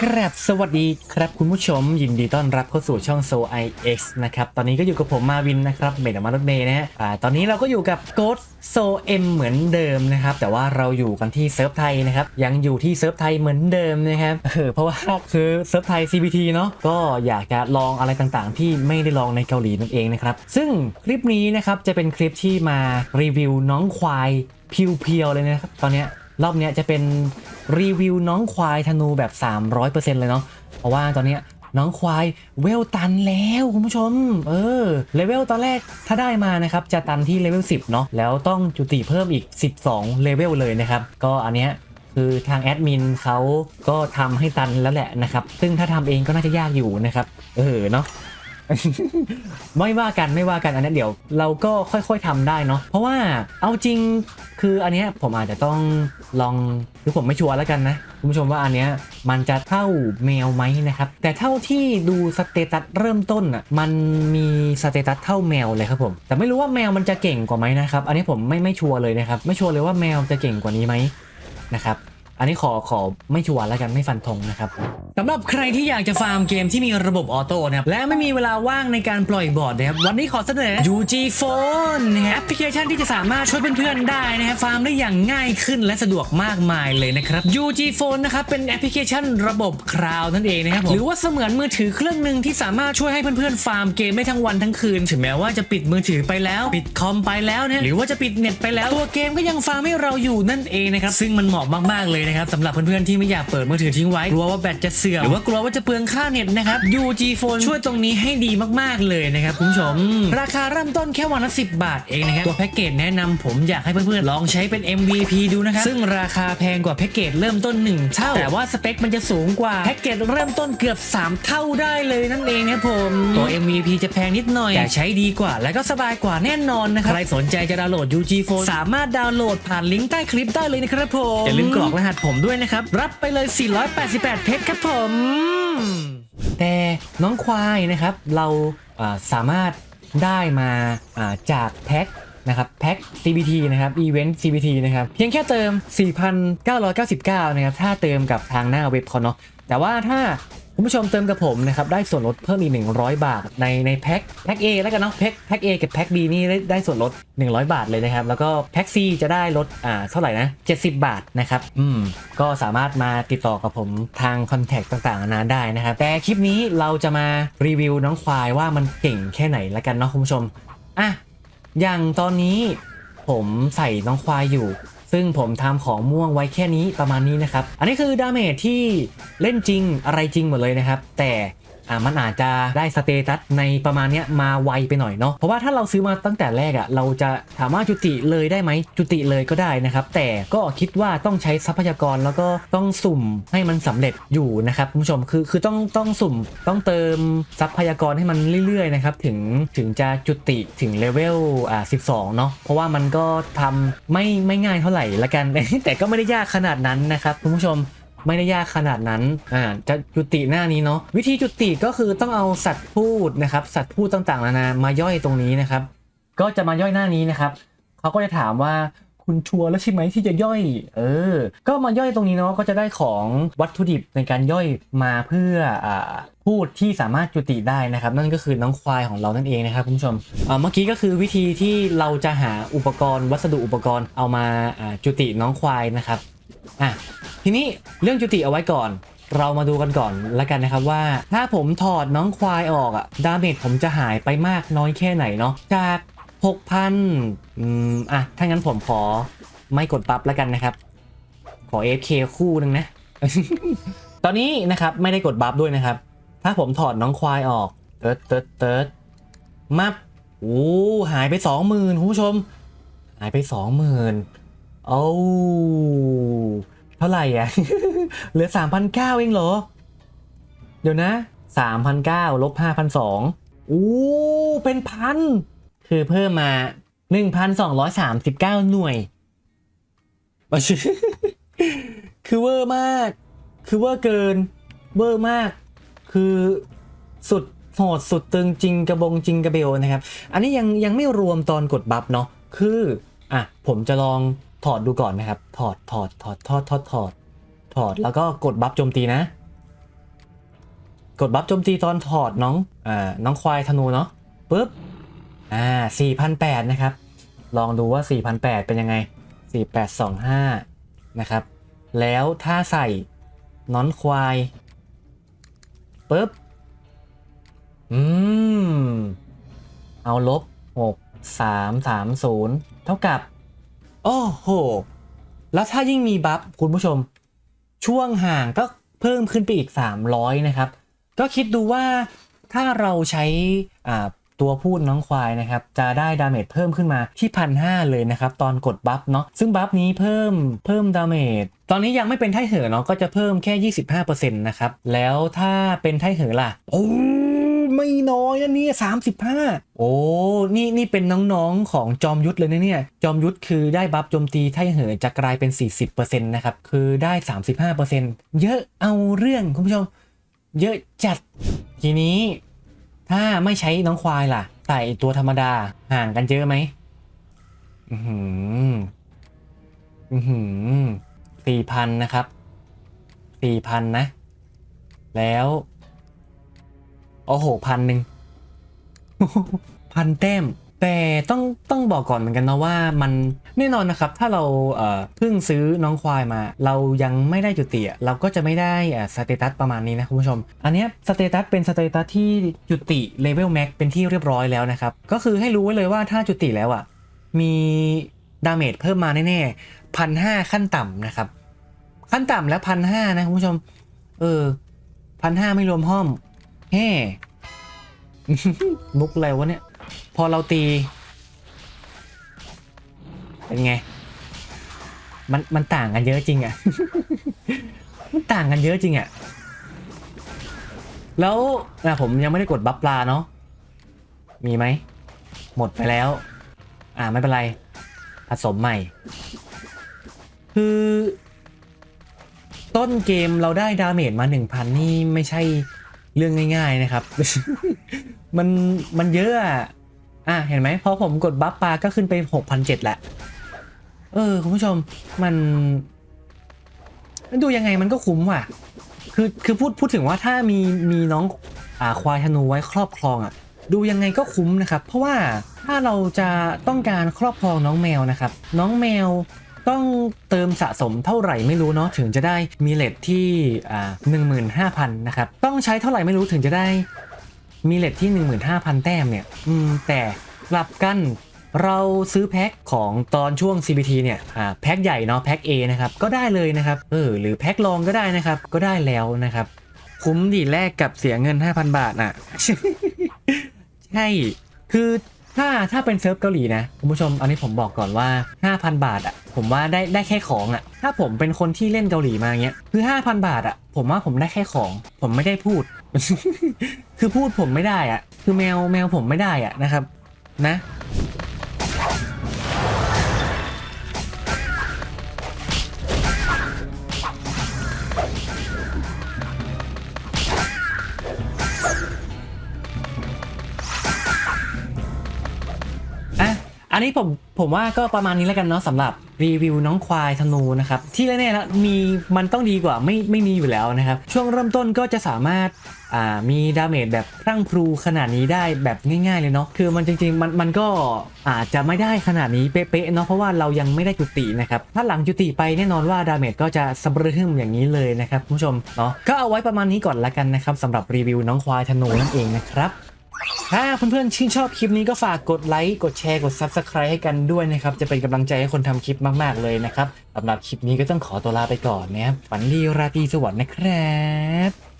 ครับสวัสดีครับคุณผู้ชม ยินดีต้อนรับเข้าสู่ช่อง So IX นะครับ ตอนนี้ก็อยู่กับผมมาวินนะครับเมดมารถเมย์นะฮะอ่าตอนนี้เราก็อยู่กับ Ghost So M เหมือนเดิมนะครับ แต่ว่าเราอยู่กันที่เซิร์ฟไทยนะครับ ยังอยู่ที่เซิร์ฟไทยเหมือนเดิมนะครับเออเพราะว่าคือเซิร์ฟไทย CBT เนาะก็อยากจะลองอะไรต่างๆ ที่ไม่ได้ลองในเกาหลีนั่นเองนะครับ ซึ่งคลิปนี้นะครับจะเป็นคลิปที่มารีวิวน้องควายเพียวๆเลยนะครับตอนเนี้ย รอบเนี้ยจะเป็นรีวิวน้องควายธนูแบบ 300%เลยเนาะ เพราะว่าตอนเนี้ยน้องควายเวลตันแล้วคุณผู้ชม เออเลเวลตอนแรกถ้าได้มานะครับจะตันที่เลเวล10 เนาะแล้วต้องจุติเพิ่มอีก 12 เลเวลเลยนะครับ ก็อันเนี้ยคือทางแอดมินเขาก็ทำให้ตันแล้วแหละนะครับ ซึ่งถ้าทำเองก็น่าจะยากอยู่นะครับ เออเนาะ ไม่ว่ากันไม่ว่ากันอันนี้เดี๋ยว เราก็ค่อยๆทำได้เนาะเพราะว่าเอาจริงคืออันนี้ผมอาจจะต้องลองคือผมไม่ชัวร์แล้วกันนะคุณผู้ชมว่าอันเนี้ยมันจะเท่าแมวไหมนะครับ แต่เท่าที่ดูสเตตัสเริ่มต้นอะมันมีสเตตัสเท่าแมวเลยครับผม แต่ไม่รู้ว่าแมวมันจะเก่งกว่าไหมนะครับ อันนี้ผมไม่ไม่ชัวร์เลยนะครับ ไม่ชัวร์เลยว่าแมวจะเก่งกว่านี้ไหมนะครับ อันนี้ขอขอไม่ชัวร์แล้วกันไม่ฟันธงนะครับสำหรับใครที่อยากจะฟาร์มเกมที่มีระบบออโต้นะครับและไม่มีเวลาว่างในการปล่อยบอร์ดนะครับวันนี้ขอเสนอ UG Phone นะแอปพลิเคชันที่จะสามารถช่วยเพื่อนๆได้นะครับฟาร์มได้อย่างง่ายขึ้นและสะดวกมากมายเลยนะครับ UG Phone นะครับเป็นแอปพลิเคชันระบบคลาวนั่นเองนะครับผมหรือว่าเสมือนมือถือเครื่องหนึ่งที่สามารถช่วยให้เพื่อนๆฟาร์มเกมได้ทั้งวันทั้งคืน ถึงแม้ว่าจะปิดมือถือไปแล้ว ปิดคอมไปแล้วนะหรือว่าจะปิดเน็ตไปแล้วตัวเกมก็ยังฟาร์มให้เราอยู่นั่นเองนะครับซึ่งมันเหมาะมากๆเลยนะครับสำหรับเพื่อนๆที่ไม่อยากเปิดมือถือทิ้งไว้กลัวว่าแบตจะเสื่อมหรือว่ากลัวว่าจะเปลืองค่าเน็ตนะครับ UG Phone ช่วยตรงนี้ให้ดีมากๆเลยนะครับคุณผู้ชม ราคาเริ่มต้นแค่วันละ 10 บาทเองนะครับตัวแพ็กเกจแนะนำผมอยากให้เพื่อนๆลองใช้เป็น MVP ดูนะครับซึ่งราคาแพงกว่าแพ็กเกจเริ่มต้น 1 เท่า แต่ว่าสเปคมันจะสูงกว่าแพ็กเกจเริ่มต้นเกือบ 3 เท่าได้เลยนั่นเองนะครับผมตัว MVP จะแพงนิดหน่อยแต่ใช้ดีกว่า และก็สบายกว่าแน่นอนนะครับใครสนใจจะดาวน์โหลด UG Phone สามารถดาวน์โหลดผ่านลิงก์ใต้คลิปได้เลยนะครับผมอย่าลืมกรอกรหัสผมด้วยนะครับ รับไปเลย 488 เพชรครับผม แต่น้องควายนะครับ เราสามารถได้มาอ่าจากแพ็คนะครับแพ็ค CBT นะครับอีเวนต์ CBT นะครับเพียงแค่เติม 4,999 นะครับถ้าเติมกับทางหน้าเว็บเขาเนาะแต่ว่าถ้า คุณผู้ชมเติมกับผมนะครับได้ส่วนลดเพิ่มอีก 100 บาทในในแพ็คแพ็ค A แล้วกันเนาะแพ็คแพ็ค A กับแพ็ค B นี่ได้ได้ส่วนลด 100 บาทเลยนะครับ แล้วก็แพ็ค C จะได้ลดอ่าเท่าไหร่นะ 70 บาทนะครับอืมก็สามารถมาติดต่อกับผมทางคอนแทคต่างๆนานาได้นะครับ แต่คลิปนี้เราจะมารีวิวน้องควายว่ามันเก่งแค่ไหนแล้วกันเนาะคุณผู้ชมอะอย่างตอนนี้ผมใส่น้องควายอยู่ ซึ่งผมทำของม่วงไว้แค่นี้ประมาณนี้นะครับ อันนี้คือดาเมจที่เล่นจริงอะไรจริงหมดเลยนะครับ แต่ อ่ามันอาจจะได้สเตตัสในประมาณเนี้ยมาไวไปหน่อยเนาะเพราะว่าถ้าเราซื้อมาตั้งแต่แรกอะ่ะเราจะถามว่าจุติเลยได้ไหมจุติเลยก็ได้นะครับแต่ก็คิดว่าต้องใช้ทรัพยากรแล้วก็ต้องสุ่มให้มันสำเร็จอยู่นะครับคุณผู้ชมคือคือต้องต้องสุ่มต้องเติมทรัพยากรให้มันเรื่อยๆนะครับถึงถึงจะจุติถึงเลเวลอ่า12เนาะเพราะว่ามันก็ทำไม่ไม่ง่ายเท่าไหร่ละกันแต่ก็ไม่ได้ยากขนาดนั้นนะครับคุณผู้ชม ไม่ได้ยากขนาดนั้นอ่าจะจุติหน้านี้เนาะวิธีจุติก็คือต้องเอาสัตว์พูดนะครับสัตว์พูดต่างๆนานามาย่อยตรงนี้นะครับ ก็จะมาย่อยหน้านี้นะครับเขาก็จะถามว่าคุณชัวร์แล้วใช่ไหมที่จะย่อย เออ ก็มาย่อยตรงนี้เนาะก็จะได้ของวัตถุดิบในการย่อยมาเพื่ออ่าพูดที่สามารถจุติได้นะครับ นั่นก็คือน้องควายของเรานั่นเองนะครับคุณผู้ชมอ่าเมื่อกี้ก็คือวิธีที่เราจะหาอุปกรณ์วัสดุอุปกรณ์เอามาอ่าจุติน้องควายนะครับ อะทีนี้เรื่องจุติเอาไว้ก่อน เรามาดูกันก่อนแล้วกันนะครับว่า ถ้าผมถอดน้องควายออกอะดาเมจผมจะหายไปมากน้อยแค่ไหนเนาะจาก6,000อืมอะถ้างั้นผมขอไม่กดปั๊บแล้วกันนะครับ ขอ AFK คู่หนึ่งนะ ตอนนี้นะครับไม่ได้กดบัฟด้วยนะครับ ถ้าผมถอดน้องควายออกเติร์ดเติร์ดเติร์ดมับโอ้หายไปสองหมื่นคุณผู้ชม หายไปสองหมื่น โอ้เท่าไหร่อะ เหลือสามพันเก้าเองเหรอ เดี๋ยวนะสามพันเก้าลบห้าพันสองอู้เป็นพัน คือเพิ่มมาหนึ่งพันสองร้อยสามสิบเก้าหน่วย คือเวอร์มาก คือเวอร์เกิน เวอร์มาก คือสุดโหดสุดตึงจริงกระบงจริงกระเบลนะครับ อันนี้ยังยังไม่รวมตอนกดบัฟเนาะ คืออะผมจะลอง ถอดดูก่อนนะครับ ถอดถอดถอดถอดถอดถอดถอดแล้วก็กดบัฟโจมตีนะ กดบัฟโจมตีตอนถอดน้องอ่าน้องควายธนูเนาะปุ๊บอ่า4,008นะครับ ลองดูว่า4,008เป็นยังไง4825นะครับ แล้วถ้าใส่น้อนควายปุ๊บอืม เอาลบ6 3 3 0เท่ากับ โอ้โห แล้วถ้ายิ่งมีบัฟคุณผู้ชม ช่วงห่างก็เพิ่มขึ้นไปอีก 300 นะครับ ก็คิดดูว่าถ้าเราใช้อ่าตัวพูดน้องควายนะครับ จะได้ดาเมจเพิ่มขึ้นมาที่พันหเลยนะครับ ตอนกดบัฟเนาะซึ่งบัฟนี้เพิ่มเพิ่มดาเมจตอนนี้ยังไม่เป็นไทเหอเนาะก็จะเพิ่มแค่ 25%นะครับ แล้วถ้าเป็นไทเหอล่ะโอ้ ไม่น้อยนะเนี่ย35โอ้นี่นี่เป็นน้องๆของจอมยุทธเลยนะเนี่ย จอมยุทธคือได้บัฟโจมตีไทเหอจะกลายเป็น 40%นะครับ คือได้ 35%เยอะเอาเรื่องคุณผู้ชม เยอะจัด ทีนี้ ถ้าไม่ใช้น้องควายล่ะ ใส่ตัวธรรมดาห่างกันเยอะไหมอือหืออือหือสี่พันนะครับสี่พันนะ แล้ว โอ้โหพันหนึ่งพันแต้ม แต่ต้องต้องบอกก่อนเหมือนกันนะว่ามันแน่นอนนะครับ ถ้าเราเพิ่งซื้อน้องควายมา เรายังไม่ได้จุติเราก็จะไม่ได้สเตตัสประมาณนี้นะคุณผู้ชม อันนี้สเตตัสเป็นสเตตัสที่จุติเลเวลแม็กเป็นที่เรียบร้อยแล้วนะครับ ก็คือให้รู้ไว้เลยว่าถ้าจุติแล้วอะมีดาเมจเพิ่มมาแน่ๆพันห้าขั้นต่ำนะครับ ขั้นต่ำแล้วพันห้านะคุณผู้ชม เออพันห้าไม่รวมห้อม แฮ่มุกอะไรวะเนี่ย พอเราตี เป็นไง มันมันต่างกันเยอะจริงอะมันต่างกันเยอะจริงอะแล้วนะผมยังไม่ได้กดบัฟปลาเนาะ มีไหม หมดไปแล้ว อ่าไม่เป็นไร ผสมใหม่ คือ ต้นเกมเราได้ดาเมจมา 1,000 นี่ไม่ใช่ เรื่องง่าย ๆนะครับ มันมันเยอะอะอะเห็นไหมพอผมกดบัฟปลาก็ขึ้นไป6,700แหละ เออ คุณผู้ชมมันดูยังไงมันก็คุ้มว่ะ คือคือพูดพูดถึงว่าถ้ามีมีน้องอ่าควายธนูไว้ครอบครองอะ ดูยังไงก็คุ้มนะครับ เพราะว่าถ้าเราจะต้องการครอบครองน้องแมวนะครับ น้องแมว ต้องเติมสะสมเท่าไหร่ไม่รู้เนาะถึงจะได้มีเลทที่อ่าหนึ่งหมื่นห้าพันนะครับต้องใช้เท่าไหร่ไม่รู้ถึงจะได้มีเลทที่ 15,000 แต้มเนี่ยอืมแต่กลับกันเราซื้อแพ็คของตอนช่วง CBT เนี่ยอ่าแพ็คใหญ่เนาะแพ็ค A นะครับก็ได้เลยนะครับเออหรือแพ็ครองก็ได้นะครับก็ได้แล้วนะครับคุ้มดีแลกกับเสียเงิน 5,000 บาทอะ ใช่ คือ ถ้าถ้าเป็นเซิร์ฟเกาหลีนะคุณผู้ชมอันนี้ผมบอกก่อนว่า 5,000 บาทอะผมว่าได้ได้แค่ของอะ ถ้าผมเป็นคนที่เล่นเกาหลีมาเงี้ยคือ 5,000 บาทอะ ผมว่าผมได้แค่ของ ผมไม่ได้พูด คือพูดผมไม่ได้อะ คือแมวแมวผมไม่ได้อะนะครับ นะ อันนี้ผมผมว่าก็ประมาณนี้แล้วกันเนาะสำหรับรีวิวน้องควายธนูนะครับที่แน่ๆแล้วมีมันต้องดีกว่าไม่ไม่มีอยู่แล้วนะครับ ช่วงเริ่มต้นก็จะสามารถอ่ามีดาเมจแบบพรั่งพรูขนาดนี้ได้แบบง่าย ๆ เลยเนาะคือมันจริงๆมันมันก็อาจจะไม่ได้ขนาดนี้เป๊ะๆเนาะเพราะว่าเรายังไม่ได้จุตินะครับถ้าหลังจุติไปแน่นอนว่าดาเมจก็จะสะบรึหึมอย่างนี้เลยนะครับคุณผู้ชมเนาะก็เอาไว้ประมาณนี้ก่อนละกันนะครับสำหรับรีวิวน้องควายธนูนั่นเองนะครับ ถ้าเพื่อนๆชื่นชอบคลิปนี้ก็ฝากกดไลค์ กดแชร์ กด Subscribe ให้กันด้วยนะครับ จะเป็นกำลังใจให้คนทำคลิปมากๆเลยนะครับสำหรับคลิปนี้ก็ต้องขอตัวลาไปก่อนนะครับ ฝันดีราตรีสวัสดิ์นะครับ